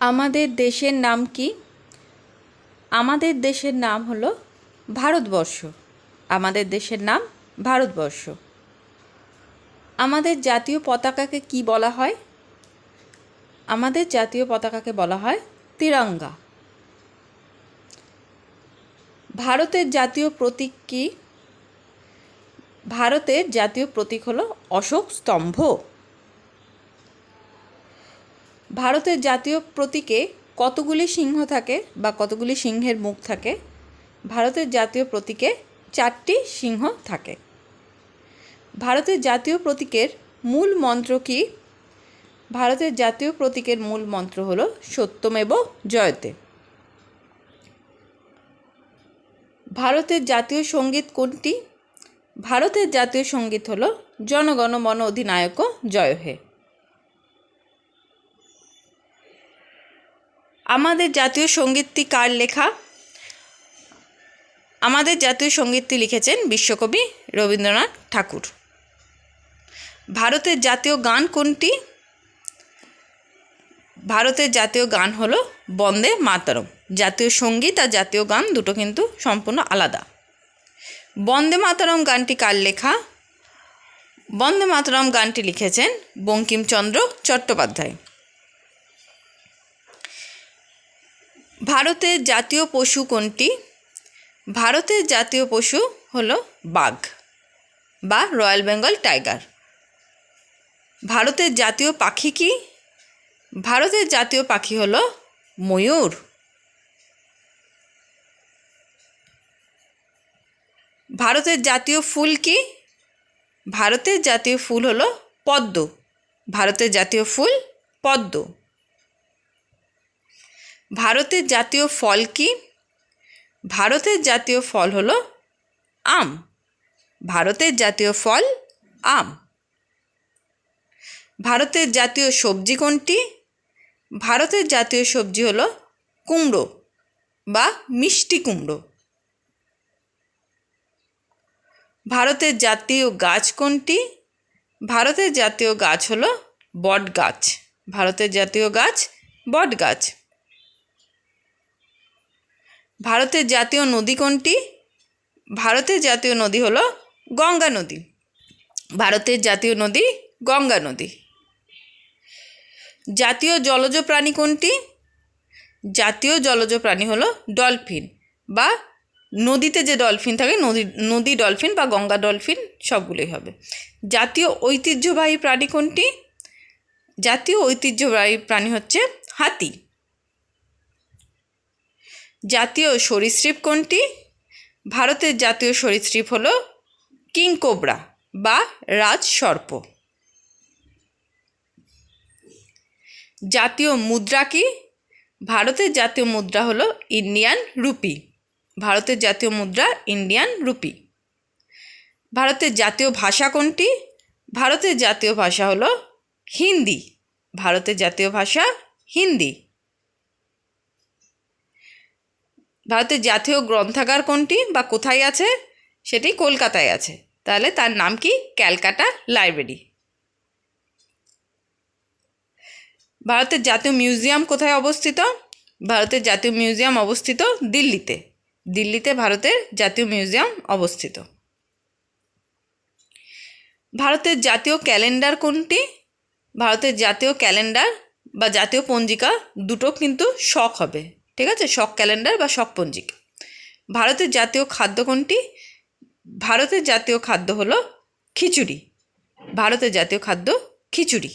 আমাদের দেশের নাম কি? আমাদের দেশের নাম হলো ভারতবর্ষ। আমাদের দেশের নাম ভারতবর্ষ। আমাদের জাতীয় পতাকাকে কি বলা হয়? আমাদের জাতীয় পতাকাকে বলা হয় তিরঙ্গা। ভারতের জাতীয় প্রতীক কি? ভারতের জাতীয় প্রতীক হলো অশোক স্তম্ভ। ভারতের জাতীয় প্রতীকে কতগুলি সিংহ থাকে বা কতগুলি সিংহের মুখ থাকে? ভারতের জাতীয় প্রতীকে চারটি সিংহ থাকে। ভারতের জাতীয় প্রতীকের মূল মন্ত্র কি? ভারতের জাতীয় প্রতীকের মূল মন্ত্র হল সত্যমেব জয়তে। ভারতের জাতীয় সংগীত কোনটি? ভারতের জাতীয় সংগীত হল জনগণ মন অধিনায়ক জয় হে। আমাদের জাতীয় সঙ্গীতটি কার লেখা? আমাদের জাতীয় সঙ্গীতটি লিখেছেন বিশ্বকবি রবীন্দ্রনাথ ঠাকুর। ভারতের জাতীয় গান কোনটি? ভারতের জাতীয় গান হলো বন্দে মাতরম। জাতীয় সংগীত আর জাতীয় গান দুটো কিন্তু সম্পূর্ণ আলাদা। বন্দে মাতরম গানটি কার লেখা? বন্দে মাতরম গানটি লিখেছেন বঙ্কিমচন্দ্র চট্টোপাধ্যায়। ভারতের জাতীয় পশু কোনটি? ভারতের জাতীয় পশু হলো বাঘ বা রয়্যাল বেঙ্গল টাইগার। ভারতের জাতীয় পাখি কি? ভারতের জাতীয় পাখি হলো ময়ূর। ভারতের জাতীয় ফুল কি? ভারতের জাতীয় ফুল হলো পদ্ম। ভারতের জাতীয় ফুল পদ্ম। ভারতের জাতীয় ফল কি? ভারতের জাতীয় ফল হলো আম। ভারতের জাতীয় ফল আম। ভারতের জাতীয় সবজি কোনটি? ভারতের জাতীয় সবজি হলো কুমড়ো বা মিষ্টি কুমড়ো। ভারতের জাতীয় গাছ কোনটি? ভারতের জাতীয় গাছ হলো বট গাছ ভারতের জাতীয় গাছ বট গাছ ভারতের জাতীয় নদী কোনটি? ভারতের জাতীয় নদী হলো গঙ্গা নদী। ভারতের জাতীয় নদী গঙ্গা নদী। জাতীয় জলজ প্রাণী কোনটি? জাতীয় জলজ প্রাণী হলো ডলফিন বা নদীতে যে ডলফিন থাকে, নদী নদী ডলফিন বা গঙ্গা ডলফিন সবগুলোই হবে। জাতীয় ঐতিহ্যবাহী প্রাণী কোনটি? জাতীয় ঐতিহ্যবাহী প্রাণী হচ্ছে হাতি। জাতীয় সরীসৃপ কোনটি? ভারতের জাতীয় সরীসৃপ হলো কিংকোবরা বা রাজসর্প জাতীয় মুদ্রা কি? ভারতের জাতীয় মুদ্রা হলো ইন্ডিয়ান রুপি। ভারতের জাতীয় মুদ্রা ইন্ডিয়ান রুপি। ভারতের জাতীয় ভাষা কোনটি? ভারতের জাতীয় ভাষা হলো হিন্দি। ভারতের জাতীয় ভাষা হিন্দি। ভারতের জাতীয় গ্রন্থাগার কোনটি বা কোথায় আছে? সেটি কলকাতায় আছে। তাহলে তার নাম কি? ক্যালকাটা লাইব্রেরি। ভারতের জাতীয় মিউজিয়াম কোথায় অবস্থিত? ভারতের জাতীয় মিউজিয়াম অবস্থিত দিল্লিতে। দিল্লিতে ভারতের জাতীয় মিউজিয়াম অবস্থিত। ভারতের জাতীয় ক্যালেন্ডার কোনটি? ভারতের জাতীয় ক্যালেন্ডার বা জাতীয় পঞ্জিকা দুটো কিন্তু শখ হবে। ঠিক আছে? শখ ক্যালেন্ডার বা শখ পঞ্জিকা। ভারতের জাতীয় খাদ্য কোনটি? ভারতের জাতীয় খাদ্য হলো খিচুড়ি। ভারতের জাতীয় খাদ্য খিচুড়ি।